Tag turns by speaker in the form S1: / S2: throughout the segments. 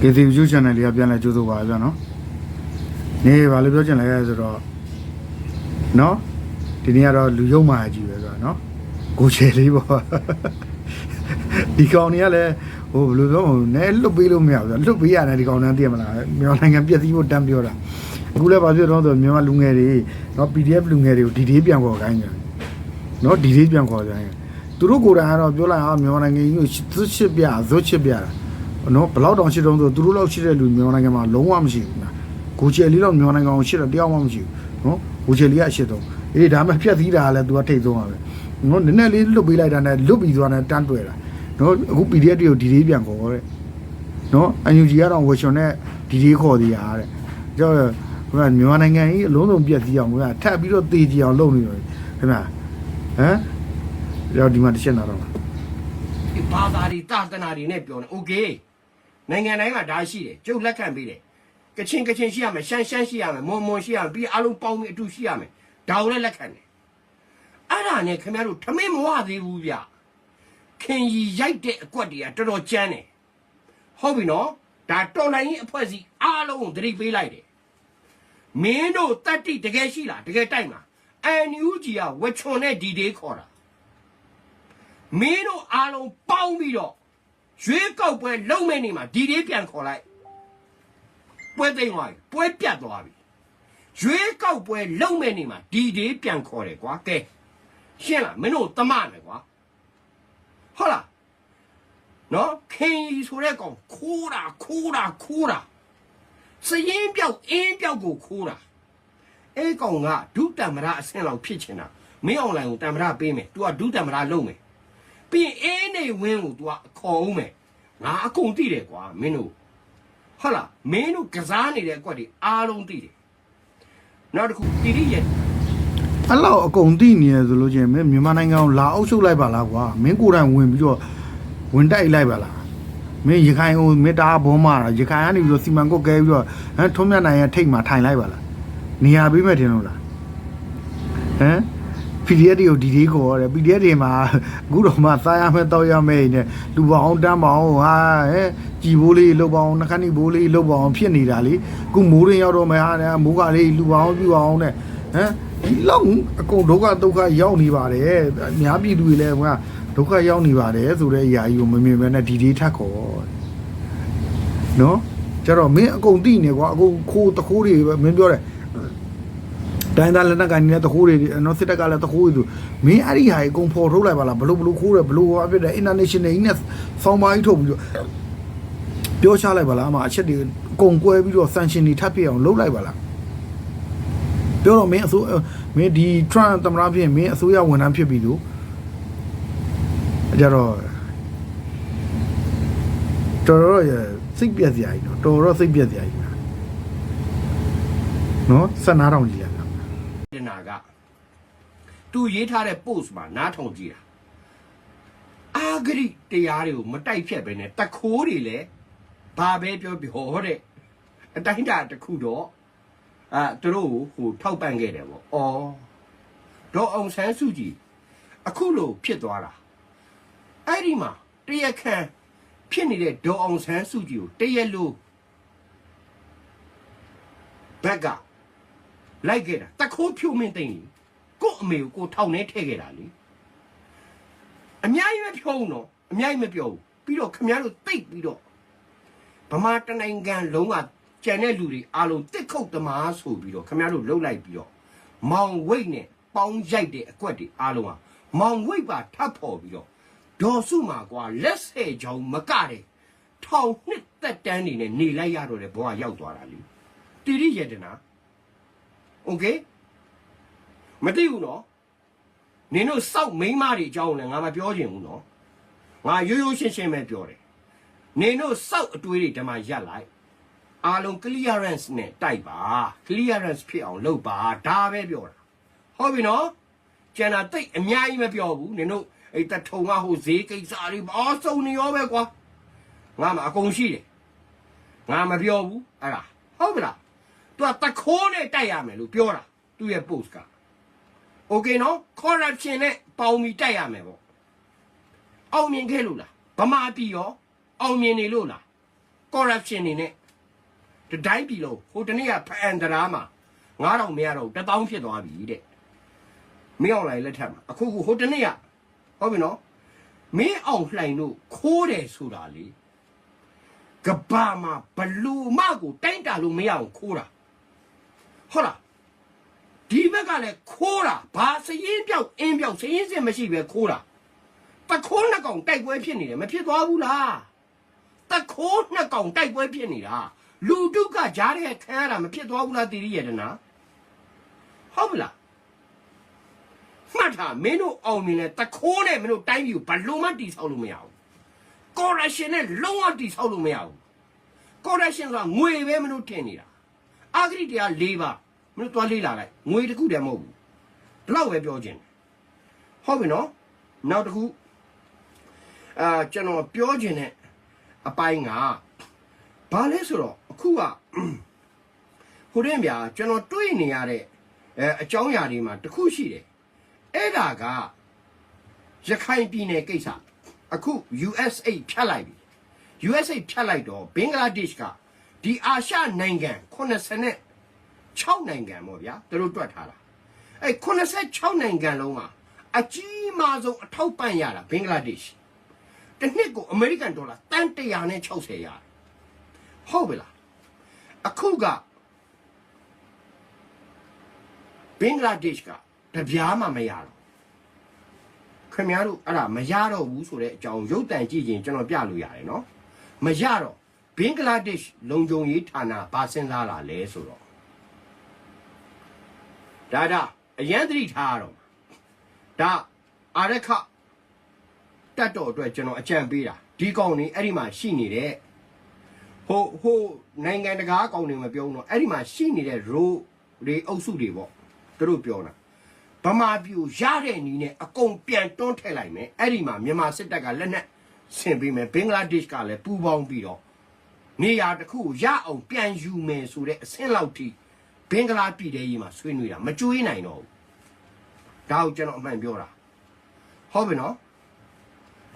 S1: KTV YouTube channel လေးကပြန်လဲကြိုးစားပါဗျာနော်နေဘာလို့ပြောချင်လဲဆိုတော့နော်ဒီနေ့ကတော့လူယုံမာကြီးပဲဆိုတော့နော်ကိုချယ်လေးပေါ့ဒီကောင်တွေကလည်းဟိုဘယ်လိုပြောမလဲနဲလွတ်ပေးလို့မရဘူးဆိုတော့လွတ်ပေးရတယ်ဒီကောင်တန်းသိရမလားမြန်မာနိုင်ငံပြည့်စည်ဖို့တန်းပြောတာအခုလည်းဘာဖြစ်တော့ဆိုတော့မြန်မာလူငယ်တွေနော် PDF လူငယ်တွေကိုဒီဒေးပြန်ခေါ်ခိုင်းတယ်နော်ဒီဒေးပြန်ခေါ်ကြတယ်သူတို့ကိုယ်တိုင်ကတော့ပြောလိုက်အောင်မြန်မာနိုင်ငံကြီးကိုသွတ်ချစ်ပြဇွတ်ချစ်ပြတာ နော်ဘယ်လောက်တောင်ရှိတုံးဆိုသူတို့လောက်ရှိတဲ့လူမြန်မာနိုင်ငံမှာလုံးဝမရှိဘူးနော်ကိုချယ်လေးတော့မြန်မာနိုင်ငံကိုရှိတော့တရားမှမရှိဘူးနော်ကိုချယ်လေးကအရှိတုံးအေးဒါမှဖြတ်သီးတာကလည်းသူကထိတ်ဆုံးပါပဲနော်နည်းနည်းလေးလွတ်ပေးလိုက်တာနဲ့လွတ်ပြီးသွားတယ်တန်းတွေ့တာနော်အခု PDF တွေကိုဒီလေးပြန်ခေါ်တဲ့နော်အန်ယူဂျီကတော့ဝေရှင်နဲ့ဒီလေးခေါ်သေးရတဲ့ကြောက်ဟိုကမြန်မာနိုင်ငံကြီးအလုံးစုံပြည့်စည်အောင်ကထပ်ပြီးတော့တေးကြည့်အောင်လုပ်နေတယ်ခင်ဗျာဟမ်ကြောက်ဒီမှာတစ်ချက်နာတော့
S2: ဒီဘာသာတွေတာတနာတွေနဲ့ပြောနေโอเค နိုင်ငံတိုင်းမှာဒါရှိတယ်ကျုပ်လက်ခံပေးတယ်ကချင်းကချင်းရှိရမယ်ရှမ်းရှမ်းရှိရမယ်မွန်မွန်ရှိရမယ်ပြီးအားလုံးပေါင်းပြီးအတူရှိရမယ်ဒါကိုလည်းလက်ခံတယ်အဲ့ဒါနဲ့ခင်ဗျားတို့ထမင်းမဝသေးဘူးဗျခင်ကြီးရိုက်တဲ့အကွက်တွေကတော်တော်ကြမ်းတယ်ဟုတ်ပြီနော်ဒါတော်လိုင်းကြီးအဖွဲ့အစည်းအားလုံးကိုသတိပေးလိုက်တယ်မင်းတို့တတ္တိတကယ်ရှိလားတကယ်တိုက်မှာအန်ယူဂျီကဝချွန်နဲ့ဒီဒေးခေါ်တာမင်းတို့အားလုံးပေါင်းပြီးတော့ ရွေးကောက်ပွဲလုံမဲ့နေမှာဒီလေးပြန်ခေါ်လိုက်ပွဲသိမ်းသွားပြီပွဲပြတ်သွားပြီရွေးကောက်ပွဲလုံမဲ့နေမှာဒီလေးပြန်ခေါ်တယ်ကွာကဲရှင်းလားမင်းတို့တမမယ်ကွာဟုတ်လားနော်ခင်ကြီးဆိုတဲ့ကောင်ခိုးတာခိုးတာခိုးတာစရင်ပြောက်အင်းပြောက်ကိုခိုးတာအဲကောင်ကဒုတမ္မရအဆင့်လောက်ဖြစ်ချင်တာမင်းအွန်လိုင်းကိုတမ္မရပေးမယ် तू ကဒုတမ္မရလုပ်မယ် ပြီးရင်အင်းနေဝင်းကို तू ကခေါ်ဦးမယ်ငါအကုန်သိတယ်ကွာမင်းတို့ဟုတ်လားမင်းတို့ကစားနေတဲ့အကွက်တွေအားလုံးသိတယ်နောက်တစ်ခုတိတိရဲ့
S1: အဲ့လောက်အကုန်သိနေရဆိုလို့ချင်းမင်းမြန်မာနိုင်ငံကိုလာအုပ်ချုပ်လိုက်ပါလားကွာမင်းကိုယ်တိုင်ဝင်ပြီးတော့ဝင်တိုက်လိုက်ပါလားမင်းရခိုင်ကိုမေတ္တာဘောမှာရခိုင်ကနေပြီးတော့စီမံကုတ်ကဲပြီးတော့ဟမ်ထုံးမြတ်နိုင်ရဲ့ထိတ်မှာထိုင်လိုက်ပါလားနေရာပေးမဲ့တင်လို့လားဟမ် PDF တွေကိုဒီဒီခေါ်ရတယ် PDF တွေမှာအခုတော့မှစားရမယ်တောက်ရမယ်နဲ့လူပေါင်းတန်းပေါင်းဟာဟဲ့ကြည်ဘိုးလေးလှုပ်ပေါင်းနှခမ်းနီဘိုးလေးလှုပ်ပေါင်းဖြစ်နေတာလေအခုမိုးရင်ရောက်တော့မယ်ဟာမိုးကလေးလူပေါင်းပြအောင်နဲ့ဟမ်ဒီလောက်အကုန်ဒုက္ခဒုက္ခရောက်နေပါတယ်အများပြည်သူတွေလည်းကဒုက္ခရောက်နေပါတယ်ဆိုတဲ့အရာကြီးကိုမမြင်ဘဲနဲ့ဒီဒီထက်ခေါ်နော်ကျတော့မင်းအကုန်သိနေကွာအကုန်ခိုးတခိုးတွေပဲမင်းပြောတယ် တိုင်းသားလက်နက်ကန်နေတဲ့တခိုးတွေနော်စစ်တပ်ကလည်းတခိုးတွေဆိုမင်းအဲ့ဒီဟာကြီးအကုန်ဖော်ထုတ်လိုက်ပါလားဘလို့ဘလို့ခိုးတယ်ဘလို့ဟာဖြစ်တယ် international ကြီးနဲ့ဆောင်းပါးကြီးထုတ်ပြီးတော့ပြောချလိုက်ပါလားအမအချက်တွေအကုန်ကွဲပြီးတော့ sanction တွေထပ်ပြအောင်လုပ်လိုက်ပါလားပြောတော့မင်းအစိုးမင်းဒီ Trump သမ္မတဖြစ်ရင်မင်းအစိုးရဝန်ထမ်းဖြစ်ပြီလို့အကြတော့တော်တော်ရစိတ်ပြက်စရာကြီးနော်တော်တော်စိတ်ပြက်စရာကြီးနော်ဆက်နားတောင်ကြီးရတာ
S2: တင်နာက သူရေးထားတဲ့ post မှာနားထောင်ကြည့်တာအာဂရိတရားတွေကိုမတိုက်ဖြတ်ပဲနဲ့တခိုးတွေလည်းဘာပဲပြောပြောတဲ့အတိုင်းတာတစ်ခုတော့အာသူတို့ကိုဟိုထောက်ပံ့ခဲ့တယ်ပေါ့။အော်ဒေါ်အောင်ဆန်းစုကြည်အခုလို့ဖြစ်သွားတာအဲ့ဒီမှာတရက်ခန့်ဖြစ်နေတဲ့ဒေါ်အောင်ဆန်းစုကြည်ကိုတရက်လို့ဘက်ကလိုက်ခဲ့တာတခိုးဖြိုးမင်းသိမ့်လေ ကို့အမေကိုကိုထောင်နေထည့်ခဲ့တာလေအများကြီးမပြောဘူးနော်အများကြီးမပြောဘူးပြီးတော့ခမရတို့တိတ်ပြီးတော့ဗမာတနိုင်ငံလုံးကကြံတဲ့လူတွေအားလုံးတစ်ခုတ်သမားဆိုပြီးတော့ခမရတို့လှုပ်လိုက်ပြီးတော့မောင်ဝိတ်နဲ့ပေါင်းရိုက်တဲ့အကွက်တွေအားလုံးကမောင်ဝိတ်ပါထပ်ဖော်ပြီးတော့ဒေါ်စုမှာကွာလက်ဆယ်ချောင်းမကတဲ့ထောင်နှစ်သက်တန်းနေနဲ့နေလိုက်ရတော့တဲ့ဘဝရောက်သွားတာလေတိရိယတနာ โอเค မသိဘူးနော်နင်တို့စောက်မိန်းမတွေအကြောင်းလည်းငါမပြောချင်ဘူးနော်ငါရိုးရိုးရှင်းရှင်းပဲပြောတယ်နင်တို့စောက်အတွေးတွေဓမ္မရက်လိုက်အားလုံး clearance နဲ့တိုက်ပါ clearance ဖြစ်အောင်လုပ်ပါဒါပဲပြောတာဟုတ်ပြီနော်ကျန်တာတိတ်အများကြီးမပြောဘူးနင်တို့အဲ့တထုံကဟိုဈေးကိစ္စတွေဘာစုံနေရောပဲကွာငါမှအကုန်ရှိတယ်ငါမပြောဘူးအဲ့ဒါဟုတ်ပြီလားသူကတခိုးနဲ့တိုက်ရမယ်လို့ပြောတာသူ့ရဲ့ post က Okay နော် corruption နဲ့ပေါင်းပြီးတိုက်ရမယ်ပေါ့အောင်မြင်ခဲ့လို့လားဗမာပြည်ရောအောင်မြင်နေလို့လား corruption နေနဲ့တတိုင်းပြည်လုံးဟိုတနေ့ကဖအန်ဒရာမှာ9000မရတော့1000ဖြစ်သွားပြီတဲ့မင်းအောင်လိုက်လက်ထက်မှာအခုခုဟိုတနေ့ကဟုတ်ပြီနော်မင်းအောင်လှိုင်တို့ခိုးတယ်ဆိုတာလေကဘာမှာဘလူမကိုတိုင်းတာလို့မရအောင်ခိုးတာဟုတ်လား ဒီဘက်ကလည်းခိုးတာဘာစရင်ပြောက်အင်းပြောက်စရင်စင်မရှိပဲခိုးတာတခိုးနှစ်ကောင်တိုက်ပွဲဖြစ်နေတယ်မဖြစ်သွားဘူးလားတခိုးနှစ်ကောင်တိုက်ပွဲဖြစ်နေတာလူတုကကြားတဲ့ခံရတာမဖြစ်သွားဘူးလားတီရီရတနာဟုတ်မလားမှတ်ထားမင်းတို့အောင်မြင်လဲတခိုးနဲ့မင်းတို့တိုင်းပြည်ကိုဘလို့မှတိဆောက်လို့မရဘူးကော်ရရှင်နဲ့လုံးဝတိဆောက်လို့မရဘူးကော်ရရှင်ကငွေပဲမင်းတို့ထင်နေတာအာဂရိတရား၄ပါး မင်းတို့သွားလေးလာလိုက်ငွေတစ်ခုတည်းမဟုတ်ဘူးဒီလောက်ပဲပြောခြင်းဟုတ်ပြီနော်နောက်တစ်ခုအာကျွန်တော်ပြောခြင်းနဲ့အပိုင်းကဘာလဲဆိုတော့အခုကဟိုတဲ့ဗျာကျွန်တော်တွေးနေရတဲ့အဲအကြောင်းအရာတွေမှာတစ်ခုရှိတယ်အဲ့ဒါကရခိုင်ပြည်နယ်ကိစ္စအခု USA ဖြတ်လိုက်ပြီ USA ဖြတ်လိုက်တော့ဘင်္ဂလားဒေ့ရှ်ကဒီအာရှနိုင်ငံ 86နိုင်ငံပေါ့ဗျာသူတို့တွက်ထားတာအဲ86နိုင်ငံလုံးမှာအကြီးမားဆုံးအထောက်ပံ့ရတာဘင်္ဂလားဒေ့ရှ်တစ်နှစ်ကိုအမေရိကန်ဒေါ်လာတန်160ရတယ်ဟုတ်ပြီလားအခုကဘင်္ဂလားဒေ့ရှ်ကတပြားမှမရတော့ခင်ဗျားတို့အဲ့ဒါမရတော့ဘူးဆိုတဲ့အကြောင်းရုပ်တံကြည့်ရင်ကျွန်တော်ပြလို့ရတယ်နော်မရတော့ဘင်္ဂလားဒေ့ရှ်လုံခြုံရေးဌာနဘာစဉ်းစားလာလဲဆိုတော့ ဒါဒါအရန်သတိထားရတော့ဒါအာရခတတ်တော်အတွက်ကျွန်တော်အကြံပေးတာဒီကောင်နေအဲ့ဒီမှာရှိနေတဲ့ဟိုဟိုနိုင်ငံတကာကောင်တွေမပြောဘူးတော့အဲ့ဒီမှာရှိနေတဲ့ row တွေအုပ်စုတွေပေါ့သူတို့ပြောတာဗမာပြည်ရတဲ့နီးနဲ့အကုန်ပြန်တွန်းထည့်လိုက်မယ်အဲ့ဒီမှာမြန်မာစစ်တပ်ကလက်နက်ဆင်ပေးမယ်ဘင်္ဂလားဒေ့ရှ်ကလည်းပူးပေါင်းပြီးတော့နေရာတစ်ခုကိုရအောင်ပြန်ယူမယ်ဆိုတဲ့အဆင့်လောက်ထိ ဘင်္ဂလားပြည်ထဲကြီးမှာဆွေးနွေးတာမကြွေးနိုင်တော့ဘူးဒါကိုကျွန်တော်အမှန်ပြောတာဟုတ်ပြီနော်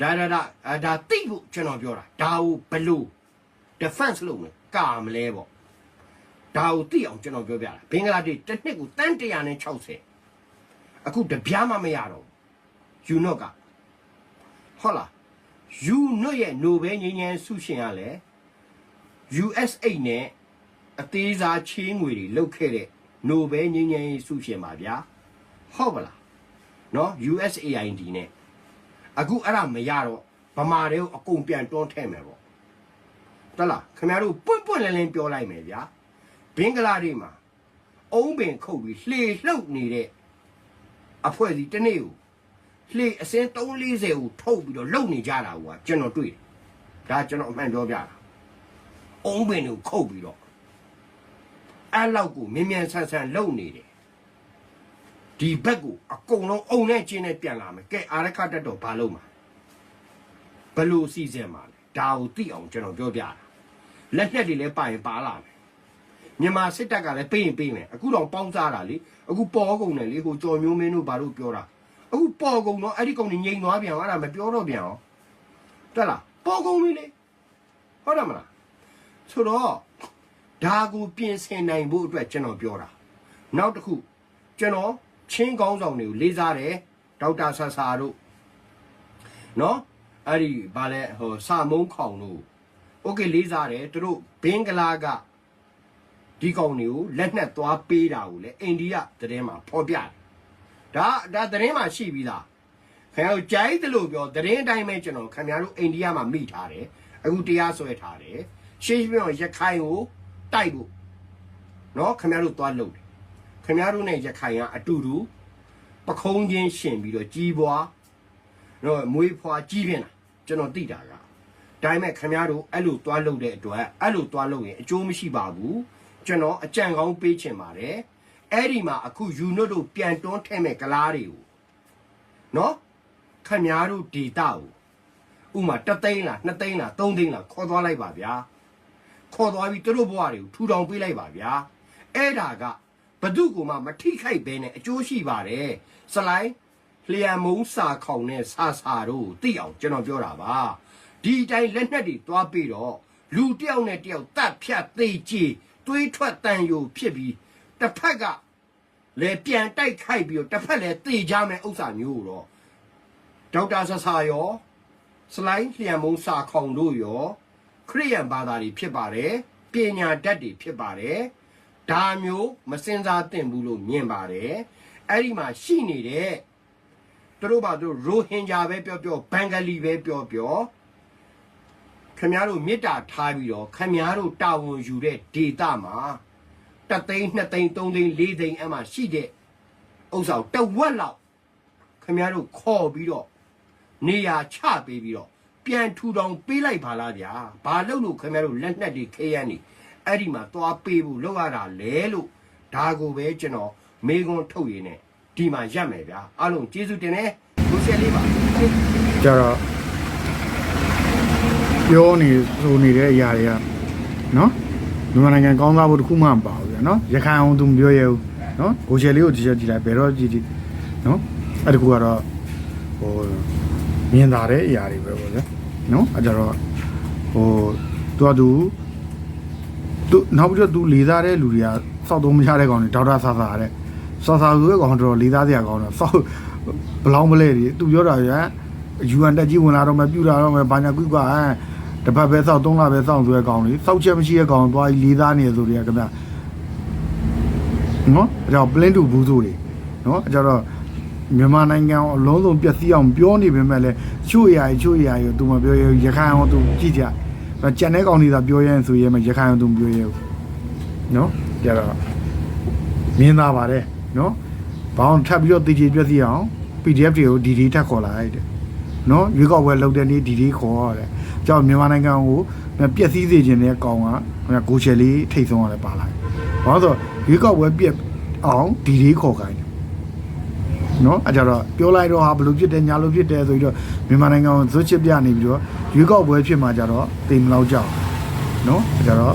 S2: ဒါဒါဒါအဲဒါတိဖို့ကျွန်တော်ပြောတာဒါကိုဘလို့ defense လုပ်မယ်ကာမလဲပေါ့ဒါကိုတိအောင်ကျွန်တော်ပြောပြတာဘင်္ဂလားဒေ့ရှ်တစ်နှစ်ကိုတန်း160အခုတပြားမှမရတော့ယူနော့ကဟုတ်လားယူနော့ရဲ့ Nobel ငြိမ်းချမ်းဆုရှင်ကလည်း USA နဲ့ အသေးစားချေးငွေတွေလုတ်ခဲ့တဲ့ Nobel ငြိမ်းချမ်းရေးဆုရှင်ပါဗျာဟုတ်ပါလားနော် USAID နဲ့အခုအဲ့ဒါမရတော့ဗမာတွေကိုအကုန်ပြန်တွန်းထည့်မယ်ပေါ့တလားခင်ဗျားတို့ပွန့်ပွန့်လင်းလင်းပြောလိုက်မယ်ဗျာဘင်္ဂလားဒေ့ရှ်မှာအုံးပင်ခုတ်ပြီးလှေလှုပ်နေတဲ့အဖွဲ့စီတစ်နေ့ကိုလှေအစင်း340ကိုထုတ်ပြီးတော့လှုပ်နေကြတာကွာကျွန်တော်တွေ့တယ်ဒါကျွန်တော်အမှန်ပြောပြတာအုံးပင်ကိုခုတ်ပြီးတော့ အဲ့လောက်ကိုမြ мян ဆန်းဆန်းလှုပ်နေတယ်ဒီဘက်ကိုအကုန်လုံးအုံနဲ့ကျင်းနဲ့ပြန်လာမယ်ကဲအာရခတက်တော့ဘာလုပ်မှာဘယ်လို့စီစဉ်မှာလဲဒါကိုသိအောင်ကျွန်တော်ပြောပြတာလက်နက်တွေလည်းပါရင်ပါလာမယ်မြန်မာစစ်တပ်ကလည်းပေးရင်ပေးမယ်အခုတော့ပေါင်းစားတာလေအခုပေါ်ကုန်တယ်လေဟိုကြော်မျိုးမင်းတို့ဘာလို့ပြောတာအခုပေါ်ကုန်တော့အဲ့ဒီကုန်နေငိန်သွားပြန်အောင်အဲ့ဒါမပြောတော့ပြန်အောင်တက်လားပေါ်ကုန်ပြီလေဟုတ်တယ်မလားဆိုတော့ ဒါကိုပြင်ဆင်နိုင်ဖို့အတွက်ကျွန်တော်ပြောတာနောက်တစ်ခုကျွန်တော်ချင်းကောင်းဆောင်တွေကိုလေးစားတယ်ဒေါက်တာဆာဆာတို့နော်အဲ့ဒီဗာလဲဟိုစာမုံခေါင်တို့โอเคလေးစားတယ်သူတို့ဘင်္ဂလားကဒီကောင်တွေကိုလက်နက်သွားပေးတာကိုလေအိန္ဒိယသတင်းမှာဖော်ပြတယ်ဒါဒါသတင်းမှာရှိပြီးသားခင်ဗျားတို့ကြိုက်တယ်လို့ပြောသတင်းအတိုင်းပဲကျွန်တော်ခင်ဗျားတို့အိန္ဒိယမှာမိထားတယ်အခုတရားစွဲထားတယ်ရှေးပြောရခိုင်ကို တိုက်ဖို့နော်ခင်ဗျားတို့သွားလုပ်တယ်ခင်ဗျားတို့နဲ့ရခိုင်ကအတူတူပခုံးချင်းရှင်ပြီးတော့ကြီးပွားတော့မွေးဖွားကြီးပြင်းတာကျွန်တော်သိတာကဒါပေမဲ့ခင်ဗျားတို့အဲ့လိုသွားလုပ်တဲ့အတွက်အဲ့လိုသွားလုပ်ရင်အကျိုးမရှိပါဘူးကျွန်တော်အကြံကောင်းပေးချင်ပါတယ်အဲ့ဒီမှာအခုယူနွတ်တို့ပြန်တွန်းထဲ့မဲ့ကလားတွေကိုနော်ခင်ဗျားတို့ဒေတာကိုဥမာတသိန်းလားနှစ်သိန်းလားသုံးသိန်းလားခေါ်သွားလိုက်ပါဗျာ ခေါ်သွားပြီးသူတို့ဘဝတွေကိုထူထောင်ပေးလိုက်ပါဗျာအဲ့ဒါကဘဒုကမှမထိခိုက်ဘဲနဲ့အကျိုးရှိပါတယ်စလိုက်လျံမုံစာခေါင်နဲ့စာစာတို့သိအောင်ကျွန်တော်ပြောတာပါဒီအတိုင်းလက်နက်တွေသွားပြီးတော့လူတယောက်နဲ့တယောက်တတ်ဖြတ်သေးကြည်သွေးထွက်တန်ယိုဖြစ်ပြီးတစ်ဖက်ကလေပြန်တိုက်ခိုက်ပြီးတော့တစ်ဖက်လည်းတေကြမယ်ဥစ္စာမျိုးကိုတော့ဒေါက်တာဆဆာရောစလိုင်းလျံမုံစာခေါင်တို့ရော ခရိယန်ဘာသာတွေဖြစ်ပါတယ်ပညာတတ်တွေဖြစ်ပါတယ်ဒါမျိုးမစင်စားသင့်ဘူးလို့မြင်ပါတယ်အဲ့ဒီမှာရှိနေတဲ့သူတို့ဘာသူတို့ရိုဟင်ဂျာပဲပြောပြောဘင်္ဂလီပဲပြောပြောခင်ဗျားတို့မေတ္တာထားပြီးတော့ခင်ဗျားတို့တာဝန်ယူတဲ့ဒေတာမှာတသိန်းနှစ်သိန်းသုံးသိန်းလေးသိန်းအမှရှိတဲ့ဥစ္စာကိုတဝက်လောက်ခင်ဗျားတို့ခေါ်ပြီးတော့နေရာချပေးပြီးတော့ ပြန်ထူထောင်ပေးလိုက်ပါလားဗျာဘာလို့လို့ခင်ဗျားတို့လက်နက်တွေခဲရနေအဲ့ဒီမှာသွားပေးဖို့လောက်ရတာလဲလို့ဒါကိုပဲကျွန်တော်မေကွန်းထုတ်ရင်းနဲ့ဒီမှာရက်မယ်ဗျာအားလုံးကျေးဇူးတင်တယ်လူဆက်လေးပါ
S1: ကြတော့ပြောနေဆိုနေတဲ့အရာတွေကနော်မြန်မာနိုင်ငံကောင်းစားဖို့တခုမှမပါဘူးဗျာနော်ရခိုင်အောင်သူမပြောရဘူးနော်ကိုချယ်လေးကိုဒီချက်ကြည့်လိုက်ဘယ်တော့ကြည့်ကြည့်နော်အဲ့တကူကတော့ဟို မြင်သာတဲ့အရာတွေပဲပေါ့ဗျာနော်အဲ့ကြတော့ဟိုသူကသူသူနောက်ပြီးတော့သူလေးစားတဲ့လူတွေကစောက်သုံးမချတဲ့ကောင်တွေဒေါက်တာဆာဆာတဲ့ဆာဆာဆိုတဲ့ကောင်တော်တော်လေးစားစရာကောင်းတော့စောက်ဘလောင်းမလဲတွေသူပြောတာဗျာယူအန်တက်ကြီးဝင်လာတော့မှပြူလာတော့မှဘာညာကွိကွာတပတ်ပဲစောက်သုံးလပဲစောက်ဆိုတဲ့ကောင်လေးစောက်ချက်မရှိတဲ့ကောင်သွားပြီးလေးသားနေဆိုတွေကခင်ဗျနော်အဲ့တော့ plan to ဘူးဆိုတွေနော်အဲ့ကြတော့ မြန်မာနိုင်ငံကိုအလုံးစုံပျက်စီးအောင်ပြောနေပေမဲ့လည်းချို့အရာကြီးချို့အရာကြီးကိုသူမပြောရဘူးရခိုင်အောင်သူကြည့်ကြအဲ့ကြံတဲ့ကောင်တွေသာပြောရဲဆိုရဲမှရခိုင်အောင်သူမပြောရဲဘူးနော်ကြတော့မြင်သာပါတယ်နော်ဘောင်းထပ်ပြီးတော့တည်ကြည်ပျက်စီးအောင် PDF တွေကိုဒီဒီထပ်ခေါ်လာလိုက်တယ်နော်ရွေးကောက်ပွဲလုပ်တဲ့နေ့ဒီလေးခေါ်ရတယ်။ကြောက်မြန်မာနိုင်ငံကိုပြက်စည်းစေခြင်းတဲ့ကောင်ကကိုချယ်လေးထိတ်ဆုံးရတယ်ပါလာတယ်။ဘာလို့ဆိုရွေးကောက်ပွဲပြက်အောင်ဒီလေးခေါ်ခိုင်းတယ်။ နော်အဲကြတော့ပြောလိုက်တော့ဟာဘလို့ဖြစ်တယ်ညာလို့ဖြစ်တယ်ဆိုပြီးတော့မြန်မာနိုင်ငံကိုဇွတ်ချစ်ပြနေပြီးတော့ရွေးကောက်ပွဲဖြစ်မှကြတော့တိမ်မလောက်ကြောက်နော်အဲကြတော့